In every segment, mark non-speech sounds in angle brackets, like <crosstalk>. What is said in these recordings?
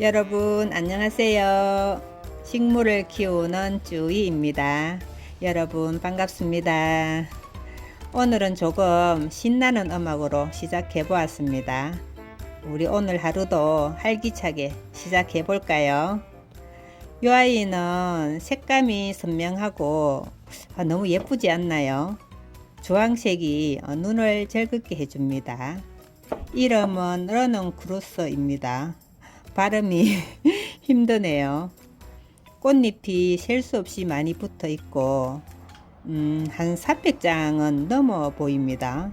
여러분 안녕하세요. 식물을 키우는 주희입니다. 여러분 반갑습니다. 오늘은 조금 신나는 음악으로 시작해 보았습니다. 우리 오늘 하루도 활기차게 시작해 볼까요? 이 아이는 색감이 선명하고 아, 너무 예쁘지 않나요? 주황색이 어, 눈을 즐겁게 해줍니다. 이름은 러넌 크루스입니다. 발음이 <laughs> 힘드네요. 꽃잎이 셀 수 없이 많이 붙어 있고, 음, 한 400장은 넘어 보입니다.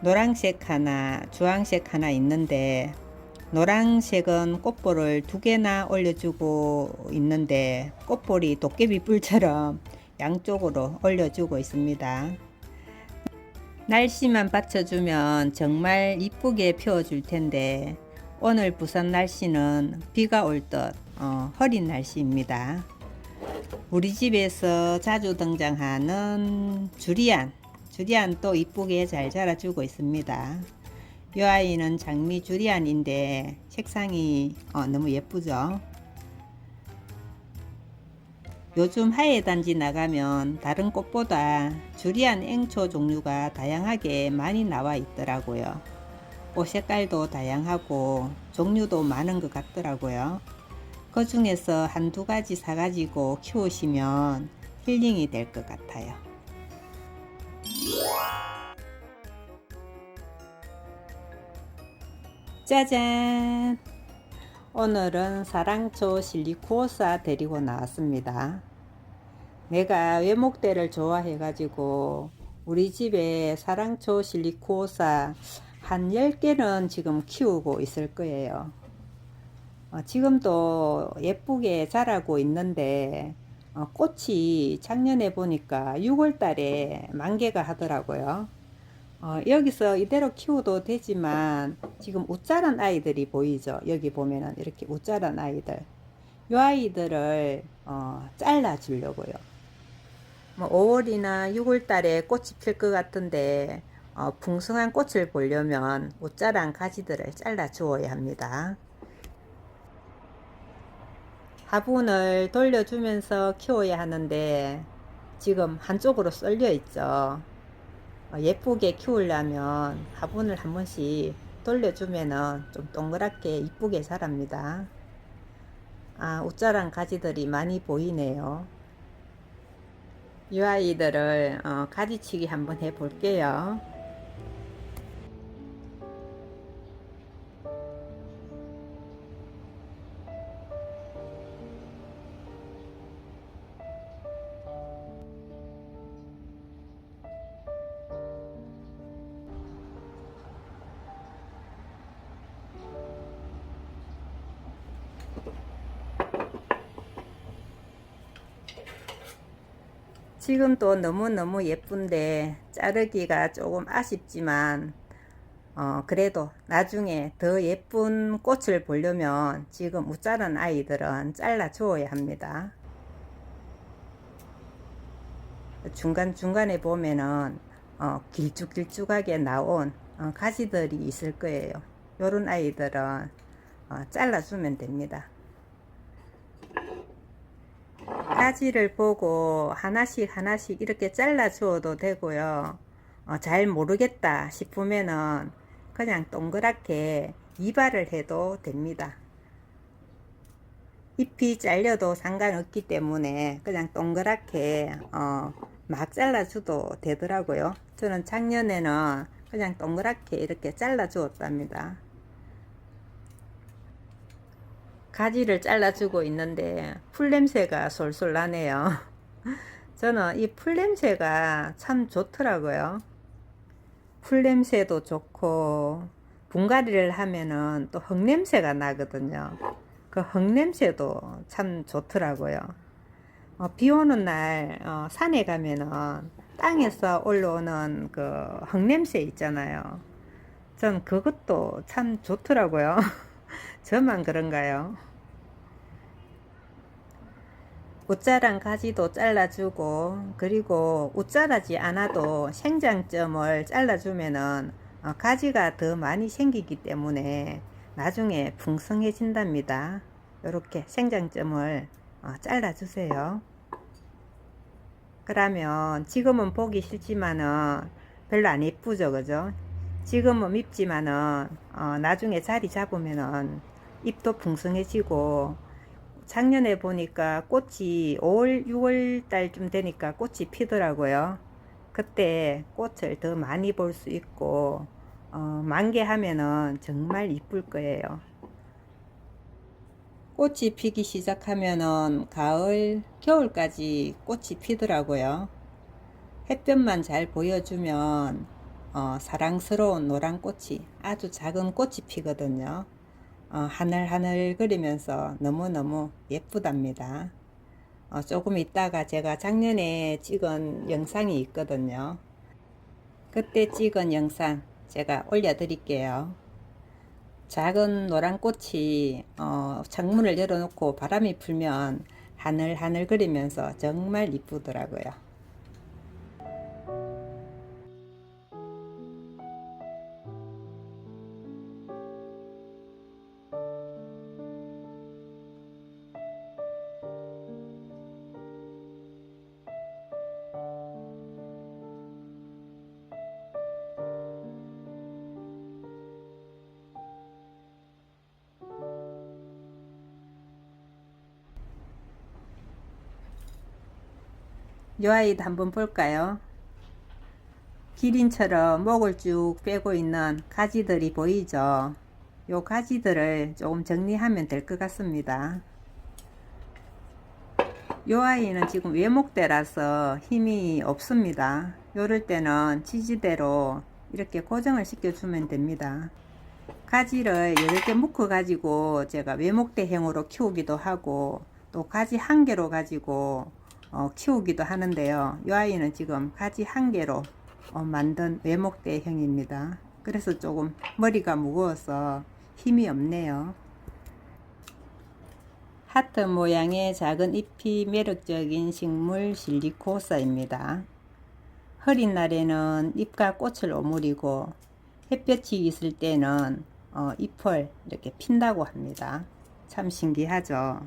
노란색 하나, 주황색 하나 있는데, 노란색은 꽃볼을 두 개나 올려주고 있는데, 꽃볼이 도깨비 뿔처럼 양쪽으로 올려주고 있습니다. 날씨만 받쳐주면 정말 이쁘게 피워줄 텐데 오늘 부산 날씨는 비가 올듯 어, 흐린 날씨입니다. 우리 집에서 자주 등장하는 주리안, 주리안 또 이쁘게 잘 자라주고 있습니다. 이 아이는 장미 주리안인데 색상이 어, 너무 예쁘죠? 요즘 하예 단지 나가면 다른 꽃보다 주리안 앵초 종류가 다양하게 많이 나와 있더라고요. 꽃 색깔도 다양하고 종류도 많은 것 같더라고요. 그 중에서 한두 가지 사가지고 키우시면 힐링이 될 것 같아요. 짜잔! 오늘은 사랑초 실리코사 데리고 나왔습니다. 내가 외목대를 좋아해가지고 우리 집에 사랑초 실리코사 한 10개는 지금 키우고 있을 거예요. 어, 지금도 예쁘게 자라고 있는데 어, 꽃이 작년에 보니까 6월 달에 만개가 하더라고요. 어, 여기서 이대로 키워도 되지만 지금 우짜란 아이들이 보이죠. 여기 보면은 이렇게 우짜란 아이들. 이 아이들을 어, 잘라 주려고요. 뭐 5월이나 6월 달에 꽃이 필 것 같은데 어, 풍성한 꽃을 보려면 우짜란 가지들을 잘라 주어야 합니다. 화분을 돌려주면서 키워야 하는데 지금 한쪽으로 쏠려 있죠. 어, 예쁘게 키우려면 화분을 한 번씩 돌려주면은 좀 동그랗게 이쁘게 자랍니다. 아, 우짜란 가지들이 많이 보이네요. 이 아이들을 어, 가지치기 한번 해 볼게요. 지금도 너무너무 예쁜데 자르기가 조금 아쉽지만 어, 그래도 나중에 더 예쁜 꽃을 보려면 지금 우짜란 아이들은 잘라 주어야 합니다. 중간중간에 보면은 어, 길쭉길쭉하게 나온 어, 가지들이 있을 거예요. 요런 아이들은 어, 잘라주면 됩니다. 가지를 보고 하나씩 하나씩 이렇게 잘라 주어도 되고요. 어, 잘 모르겠다 싶으면은 그냥 동그랗게 이발을 해도 됩니다. 잎이 잘려도 상관없기 때문에 그냥 동그랗게 어, 막 잘라줘도 되더라고요. 저는 작년에는 그냥 동그랗게 이렇게 잘라 주었답니다. 가지를 잘라주고 있는데 풀냄새가 솔솔 나네요. <laughs> 저는 이 풀냄새가 참 좋더라고요. 풀냄새도 좋고 분갈이를 하면은 또 흙냄새가 나거든요. 그 흙냄새도 참 좋더라고요. 어, 비 오는 날 어, 산에 가면은 땅에서 올라오는 그 흙냄새 있잖아요. 전 그것도 참 좋더라고요. <laughs> <laughs> 저만 그런가요? 웃자란 가지도 잘라주고 그리고 웃자라지 않아도 생장점을 잘라주면은 어, 가지가 더 많이 생기기 때문에 나중에 풍성해진답니다. 이렇게 생장점을 어, 잘라주세요. 그러면 지금은 보기 싫지만은 별로 안 예쁘죠, 그죠? 지금은 밉지만은 어, 나중에 자리 잡으면은 잎도 풍성해지고 작년에 보니까 꽃이 5월, 6월 달쯤 되니까 꽃이 피더라고요. 그때 꽃을 더 많이 볼 수 있고 어, 만개하면은 정말 이쁠 거예요. 꽃이 피기 시작하면은 가을, 겨울까지 꽃이 피더라고요. 햇볕만 잘 보여주면 어, 사랑스러운 노란 꽃이 아주 작은 꽃이 피거든요. 어, 하늘하늘 거리면서 너무너무 예쁘답니다. 어, 조금 있다가 제가 작년에 찍은 영상이 있거든요. 그때 찍은 영상 제가 올려드릴게요. 작은 노란 꽃이 어, 창문을 열어놓고 바람이 불면 하늘하늘 거리면서 정말 이쁘더라고요. 요 아이도 한번 볼까요? 기린처럼 목을 쭉 빼고 있는 가지들이 보이죠? 요 가지들을 조금 정리하면 될 것 같습니다. 요 아이는 지금 외목대라서 힘이 없습니다. 요럴 때는 지지대로 이렇게 고정을 시켜주면 됩니다. 가지를 여러 개 묶어 가지고 제가 외목대형으로 키우기도 하고 또 가지 한 개로 가지고 어, 키우기도 하는데요. 이 아이는 지금 가지 한 개로 어, 만든 외목대형입니다. 그래서 조금 머리가 무거워서 힘이 없네요. 하트 모양의 작은 잎이 매력적인 식물 실리코사입니다. 흐린 날에는 잎과 꽃을 오므리고 햇볕이 있을 때는 어, 잎을 이렇게 핀다고 합니다. 참 신기하죠.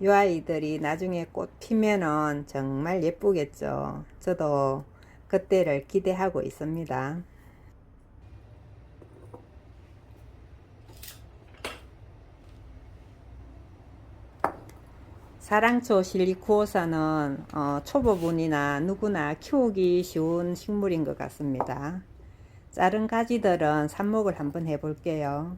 이 아이들이 나중에 꽃 피면은 정말 예쁘겠죠. 저도 그때를 기대하고 있습니다. 사랑초 실리코사는 어, 초보분이나 누구나 키우기 쉬운 식물인 것 같습니다. 자른 가지들은 삽목을 한번 해볼게요.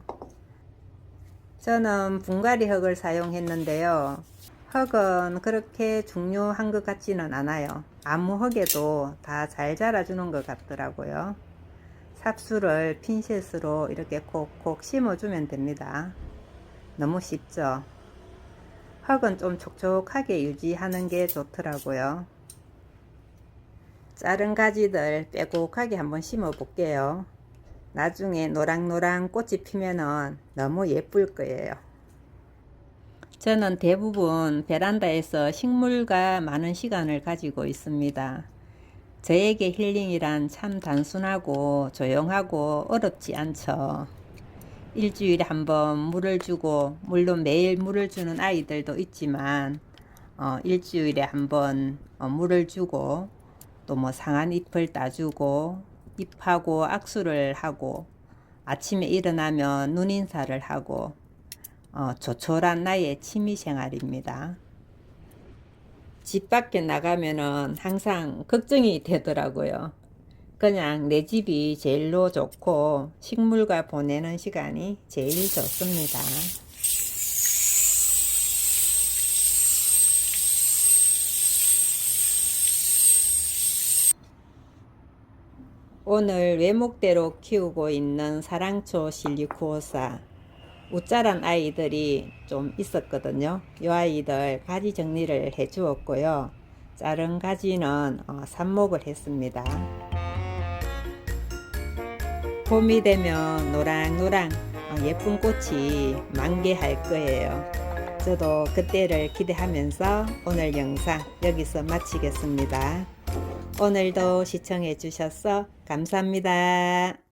저는 분갈이 흙을 사용했는데요. 흙은 그렇게 중요한 것 같지는 않아요. 아무 흙에도 다 잘 자라주는 것 같더라고요. 삽수를 핀셋으로 이렇게 콕콕 심어주면 됩니다. 너무 쉽죠? 흙은 좀 촉촉하게 유지하는 게 좋더라고요. 자른 가지들 빼곡하게 한번 심어 볼게요. 나중에 노랑노랑 꽃이 피면은 너무 예쁠 거예요. 저는 대부분 베란다에서 식물과 많은 시간을 가지고 있습니다. 저에게 힐링이란 참 단순하고 조용하고 어렵지 않죠. 일주일에 한 번 물을 주고, 물론 매일 물을 주는 아이들도 있지만, 어, 일주일에 한번 어, 물을 주고, 또 뭐 상한 잎을 따주고, 잎하고 악수를 하고, 아침에 일어나면 눈인사를 하고, 어, 조촐한 나의 취미 생활입니다. 집 밖에 나가면은 항상 걱정이 되더라고요. 그냥 내 집이 제일로 좋고 식물과 보내는 시간이 제일 좋습니다. 오늘 외목대로 키우고 있는 사랑초 실리코사 우짜란 아이들이 좀 있었거든요. 이 아이들 가지 정리를 해 주었고요. 자른 가지는 어, 삽목을 했습니다. 봄이 되면 노랑노랑 어, 예쁜 꽃이 만개할 거예요. 저도 그때를 기대하면서 오늘 영상 여기서 마치겠습니다. 오늘도 시청해 주셔서 감사합니다.